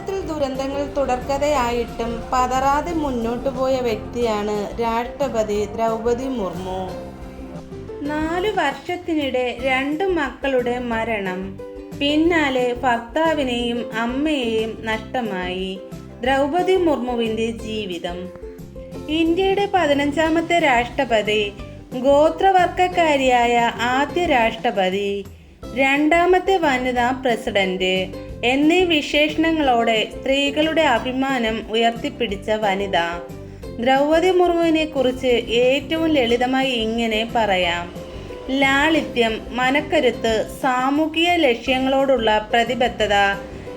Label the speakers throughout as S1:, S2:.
S1: ജീവിതത്തിൽ ദുരന്തങ്ങൾ തുടർക്കഥയായിട്ടും പതറാതെ മുന്നോട്ടു പോയ വ്യക്തിയാണ് രാഷ്ട്രപതി ദ്രൗപതി മുർമു. നാലു വർഷത്തിനിടെ രണ്ടു മക്കളുടെ മരണം. പിന്നാലെ ഭർത്താവിനെയും അമ്മയെയും നഷ്ടമായി ദ്രൗപതി മുർമുവിന്റെ ജീവിതം. ഇന്ത്യയുടെ പതിനഞ്ചാമത്തെ രാഷ്ട്രപതി ഗോത്രവർഗക്കാരിയായ ആദ്യ രാഷ്ട്രപതി രണ്ടാമത്തെ വനിതാ പ്രസിഡന്റ് എന്നീ വിശേഷണങ്ങളോടെ സ്ത്രീകളുടെ അഭിമാനം ഉയർത്തിപ്പിടിച്ച വനിത. ദ്രൗപതി മുർമുവിനെ കുറിച്ച് ഏറ്റവും ലളിതമായി ഇങ്ങനെ പറയാം. ലാളിത്യം മനക്കരുത്ത് സാമൂഹിക ലക്ഷ്യങ്ങളോടുള്ള പ്രതിബദ്ധത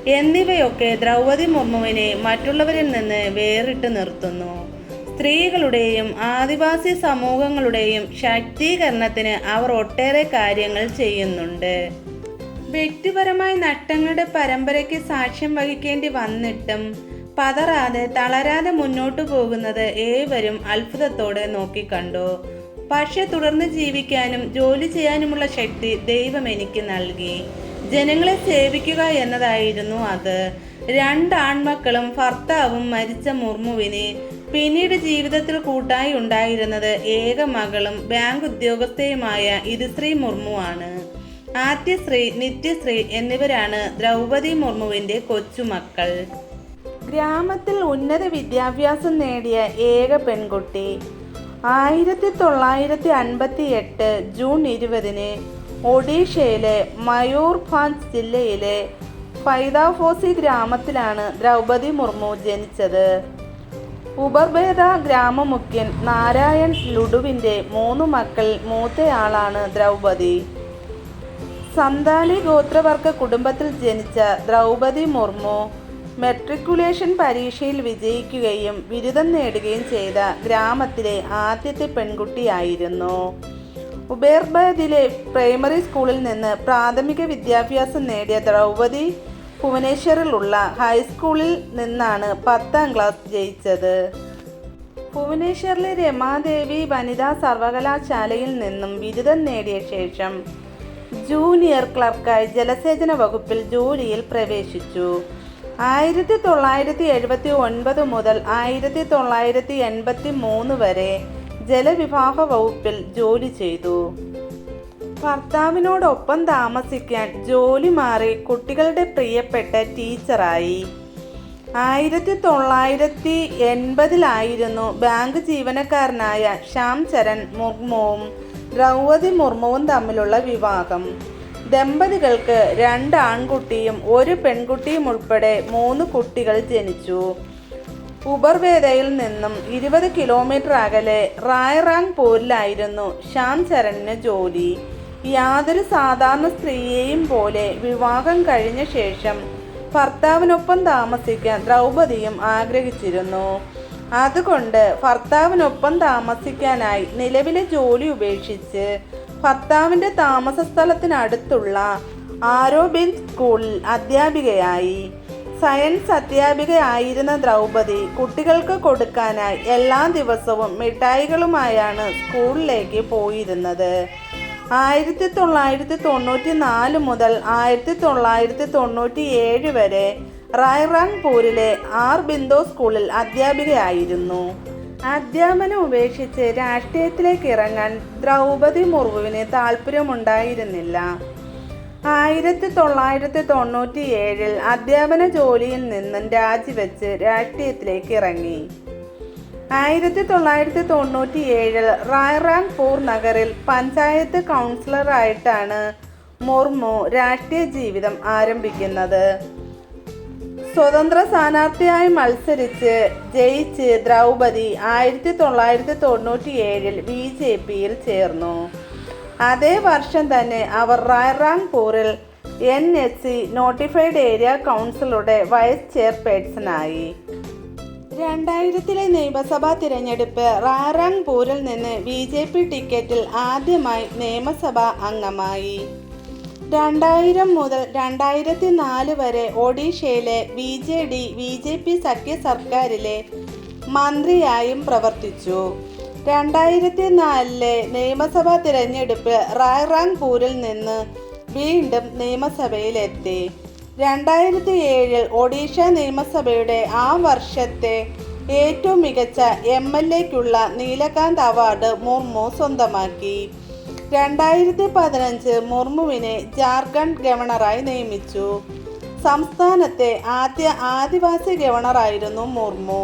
S1: എന്നിവയൊക്കെ ദ്രൗപതി മുർമുവിനെ മറ്റുള്ളവരിൽ നിന്ന് വേറിട്ട് നിർത്തുന്നു. സ്ത്രീകളുടെയും ആദിവാസി സമൂഹങ്ങളുടെയും ശാക്തീകരണത്തിന് അവർ ഒട്ടേറെ കാര്യങ്ങൾ ചെയ്യുന്നുണ്ട്. വ്യക്തിപരമായ നട്ടങ്ങളുടെ പരമ്പരയ്ക്ക് സാക്ഷ്യം വഹിക്കേണ്ടി വന്നിട്ടും പതറാതെ തളരാതെ മുന്നോട്ടു പോകുന്നത് ഏവരും അത്ഭുതത്തോടെ നോക്കിക്കണ്ടു. പക്ഷെ തുടർന്ന് ജീവിക്കാനും ജോലി ചെയ്യാനുമുള്ള ശക്തി ദൈവം എനിക്ക് നൽകി. ജനങ്ങളെ സേവിക്കുക എന്നതായിരുന്നു അത്. രണ്ട് ആൺമക്കളും ഭർത്താവും മരിച്ച മുർമുവിന് പിന്നീട് ജീവിതത്തിൽ കൂട്ടായി ഉണ്ടായിരുന്നത് ഏക മകളും ബാങ്ക് ഉദ്യോഗസ്ഥയുമായ ഇരുശ്രീ മുർമുവാണ്. ആദ്യശ്രീ നിത്യശ്രീ എന്നിവരാണ് ദ്രൗപതി മുർമുവിന്റെ കൊച്ചുമക്കൾ. ഗ്രാമത്തിൽ ഉന്നത വിദ്യാഭ്യാസം നേടിയ ഏക പെൺകുട്ടി. ആയിരത്തി തൊള്ളായിരത്തി അൻപത്തി എട്ട് ജൂൺ ഇരുപതിന് ഒഡീഷയിലെ മയൂർഭാഞ്ച് ജില്ലയിലെ ഫൈദാഫോസി ഗ്രാമത്തിലാണ് ദ്രൗപതി മുർമു ജനിച്ചത്. ഉപർഭേദ ഗ്രാമമുഖ്യൻ നാരായൺ ലുഡുവിന്റെ മൂന്ന് മക്കൾ മൂത്തയാളാണ് ദ്രൗപതി സന്താലി ഗോത്രവർഗ കുടുംബത്തിൽ ജനിച്ച ദ്രൗപതി മുർമു മെട്രിക്കുലേഷൻ പരീക്ഷയിൽ വിജയിക്കുകയും ബിരുദം നേടുകയും ചെയ്ത ഗ്രാമത്തിലെ ആദ്യത്തെ പെൺകുട്ടിയായിരുന്നു. ഉബേർബദിലെ പ്രൈമറി സ്കൂളിൽ നിന്ന് പ്രാഥമിക വിദ്യാഭ്യാസം നേടിയ ദ്രൗപതി ഭുവനേശ്വറിലുള്ള ഹൈസ്കൂളിൽ നിന്നാണ് പത്താം ക്ലാസ് ജയിച്ചത്. ഭുവനേശ്വറിലെ രമാദേവി വനിതാ സർവകലാശാലയിൽ നിന്നും ബിരുദം നേടിയ ശേഷം ജൂനിയർ ക്ലർക്കായി ജലസേചന വകുപ്പിൽ ജോലിയിൽ പ്രവേശിച്ചു. ആയിരത്തി തൊള്ളായിരത്തി എഴുപത്തി ഒൻപത് മുതൽ ആയിരത്തി തൊള്ളായിരത്തി എൺപത്തി മൂന്ന് വരെ ജലവിഭാഗ വകുപ്പിൽ ജോലി ചെയ്തു. ഭർത്താവിനോടൊപ്പം താമസിക്കാൻ ജോലി മാറി കുട്ടികളുടെ പ്രിയപ്പെട്ട ടീച്ചറായി. ആയിരത്തി തൊള്ളായിരത്തി എൺപതിലായിരുന്നു ബാങ്ക് ജീവനക്കാരനായ ശ്യാം ചരൺ മുർമുവും ദ്രൗപതി മുർമുവും തമ്മിലുള്ള വിവാഹം. ദമ്പതികൾക്ക് രണ്ട് ആൺകുട്ടിയും ഒരു പെൺകുട്ടിയും ഉൾപ്പെടെ മൂന്ന് കുട്ടികൾ ജനിച്ചു. ഉബർവേദയിൽ നിന്നും ഇരുപത് കിലോമീറ്റർ അകലെ റായറാങ് പോരിലായിരുന്നു ശ്യാം ചരണിന് ജോലി. യാതൊരു സാധാരണ സ്ത്രീയെയും പോലെ വിവാഹം കഴിഞ്ഞ ശേഷം ഭർത്താവിനൊപ്പം താമസിക്കാൻ ദ്രൗപദിയും ആഗ്രഹിച്ചിരുന്നു. അതുകൊണ്ട് ഭർത്താവിനൊപ്പം താമസിക്കാനായി നിലവിലെ ജോലി ഉപേക്ഷിച്ച് ഭർത്താവിന്റെ താമസ സ്ഥലത്തിനടുത്തുള്ള ആരോബിൻ സ്കൂളിൽ അധ്യാപികയായി. സയൻസ് അധ്യാപികയായിരുന്ന ദ്രൗപദി കുട്ടികൾക്ക് കൊടുക്കാനായി എല്ലാ ദിവസവും മിഠായികളുമായാണ് സ്കൂളിലേക്ക് പോയിരുന്നത്. ആയിരത്തി തൊള്ളായിരത്തി തൊണ്ണൂറ്റി നാല് മുതൽ ആയിരത്തി തൊള്ളായിരത്തി തൊണ്ണൂറ്റി ഏഴ് വരെ റായ്റാങ്പൂരിലെ ആർ ബിന്ദോ സ്കൂളിൽ അധ്യാപികയായിരുന്നു. അധ്യാപനം ഉപേക്ഷിച്ച് രാഷ്ട്രീയത്തിലേക്ക് ഇറങ്ങാൻ ദ്രൗപദി മുർമുവിന് താല്പര്യമുണ്ടായിരുന്നില്ല ആയിരത്തി തൊള്ളായിരത്തി തൊണ്ണൂറ്റി ഏഴിൽ അധ്യാപന ജോലിയിൽ നിന്നും രാജിവെച്ച് രാഷ്ട്രീയത്തിലേക്ക് ഇറങ്ങി. ആയിരത്തി തൊള്ളായിരത്തി തൊണ്ണൂറ്റി ഏഴിൽ റായ്റാങ്പൂർ നഗറിൽ പഞ്ചായത്ത് കൗൺസിലറായിട്ടാണ് മുർമു രാഷ്ട്രീയ ജീവിതം ആരംഭിക്കുന്നത്. സ്വതന്ത്ര സ്ഥാനാർത്ഥിയായി മത്സരിച്ച് ജയിച്ച് ദ്രൗപദി ആയിരത്തി തൊള്ളായിരത്തി തൊണ്ണൂറ്റി ഏഴിൽ ബി ജെ പിയിൽ ചേർന്നു. അതേ വർഷം തന്നെ അവർ റായ്റാങ്പൂരിൽ N S C notified area കൗൺസിലുടെ vice ചെയർപേഴ്സണായി. രണ്ടായിരത്തിലെ നിയമസഭാ തിരഞ്ഞെടുപ്പ് റാറാങ്പൂരിൽ നിന്ന് ബി ജെ പി ടിക്കറ്റിൽ ആദ്യമായി നിയമസഭാ അംഗമായി. രണ്ടായിരം മുതൽ രണ്ടായിരത്തി നാല് വരെ ഒഡീഷയിലെ B J D B J P സഖ്യ സർക്കാരിലെ മന്ത്രിയായും പ്രവർത്തിച്ചു. രണ്ടായിരത്തി നാലിലെ നിയമസഭാ തിരഞ്ഞെടുപ്പ് റായ്റാങ്പൂരിൽ നിന്ന് വീണ്ടും നിയമസഭയിലെത്തി. രണ്ടായിരത്തി ഏഴിൽ ഒഡീഷ നിയമസഭയുടെ ആ വർഷത്തെ ഏറ്റവും മികച്ച എം എൽ എക്കുള്ള നീലകാന്ത് അവാർഡ് മുർമു സ്വന്തമാക്കി. രണ്ടായിരത്തി പതിനഞ്ച് മുർമുവിനെ ജാർഖണ്ഡ് ഗവർണറായി നിയമിച്ചു. സംസ്ഥാനത്തെ ആദ്യ ആദിവാസി ഗവർണറായിരുന്നു മുർമു.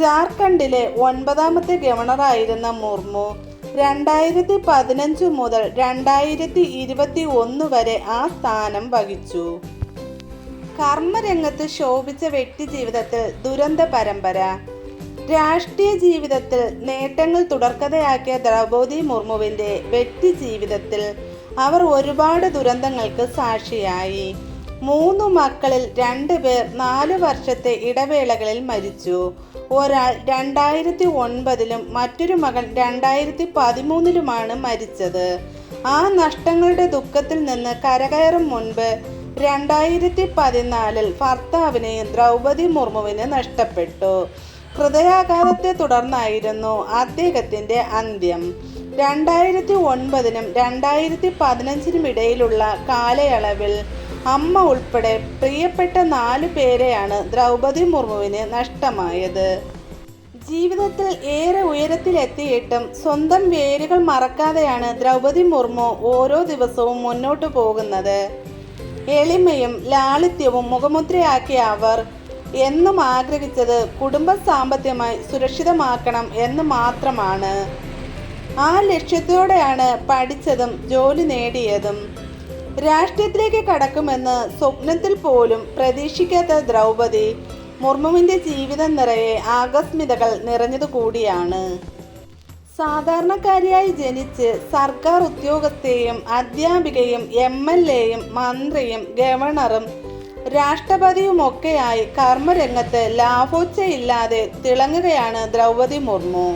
S1: ജാർഖണ്ഡിലെ ഒൻപതാമത്തെ ഗവർണറായിരുന്ന മുർമു രണ്ടായിരത്തി പതിനഞ്ച് മുതൽ രണ്ടായിരത്തി ഇരുപത്തി ഒന്ന് വരെ ആ സ്ഥാനം വഹിച്ചു. കർമ്മരംഗത്ത് ശോഭിച്ച വ്യക്തി ജീവിതത്തിൽ ദുരന്ത പരമ്പര. രാഷ്ട്രീയ ജീവിതത്തിൽ നേട്ടങ്ങൾ തുടർക്കഥയാക്കിയ ദ്രൗപദി മുർമുവിന്റെ വ്യക്തി ജീവിതത്തിൽ അവർ ഒരുപാട് ദുരന്തങ്ങൾക്ക് സാക്ഷിയായി. മൂന്ന് മക്കളിൽ രണ്ട് പേർ നാല് വർഷത്തെ ഇടവേളകളിൽ മരിച്ചു. ഒരാൾ രണ്ടായിരത്തി ഒൻപതിലും മറ്റൊരു മകൻ രണ്ടായിരത്തി പതിമൂന്നിലുമാണ് മരിച്ചത്. ആ നഷ്ടങ്ങളുടെ ദുഃഖത്തിൽ നിന്ന് കരകയറും മുൻപ് രണ്ടായിരത്തി പതിനാലിൽ ഭർത്താവിനെയും ദ്രൗപദി മുർമുവിന് നഷ്ടപ്പെട്ടു. ഹൃദയാഘാതത്തെ തുടർന്നായിരുന്നു അദ്ദേഹത്തിന്റെ അന്ത്യം. രണ്ടായിരത്തി ഒൻപതിനും രണ്ടായിരത്തി പതിനഞ്ചിനും ഇടയിലുള്ള കാലയളവിൽ അമ്മ ഉൾപ്പെടെ പ്രിയപ്പെട്ട നാലു പേരെയാണ് ദ്രൗപദി മുർമുവിന് നഷ്ടമായത്. ജീവിതത്തിൽ ഏറെ ഉയരത്തിലെത്തിയിട്ടും സ്വന്തം വേരുകൾ മറക്കാതെയാണ് ദ്രൗപദി മുർമു ഓരോ ദിവസവും മുന്നോട്ടു പോകുന്നത്. എളിമയും ലാളിത്യവും മുഖമുദ്രയാക്കിയ അവർ എന്നും ആഗ്രഹിച്ചത് കുടുംബ സാമ്പത്തികമായി സുരക്ഷിതമാക്കണം എന്ന് മാത്രമാണ്. ആ ലക്ഷ്യത്തോടെയാണ് പഠിച്ചതും ജോലി നേടിയതും. രാഷ്ട്രീയത്തിലേക്ക് കടക്കുമെന്ന് സ്വപ്നത്തിൽ പോലും പ്രതീക്ഷിക്കാത്ത ദ്രൗപദി മുർമുവിന്റെ ജീവിതം നിറയെ ആകസ്മിതകൾ നിറഞ്ഞതു കൂടിയാണ്. സാധാരണക്കാരിയായി ജനിച്ച് സർക്കാർ ഉദ്യോഗസ്ഥയും അധ്യാപികയും എം എൽ എയും മന്ത്രിയും ഗവർണറും രാഷ്ട്രപതിയുമൊക്കെയായി കർമ്മരംഗത്ത് ലാഭോച്ചയില്ലാതെ തിളങ്ങുകയാണ് ദ്രൗപതി മുർമു.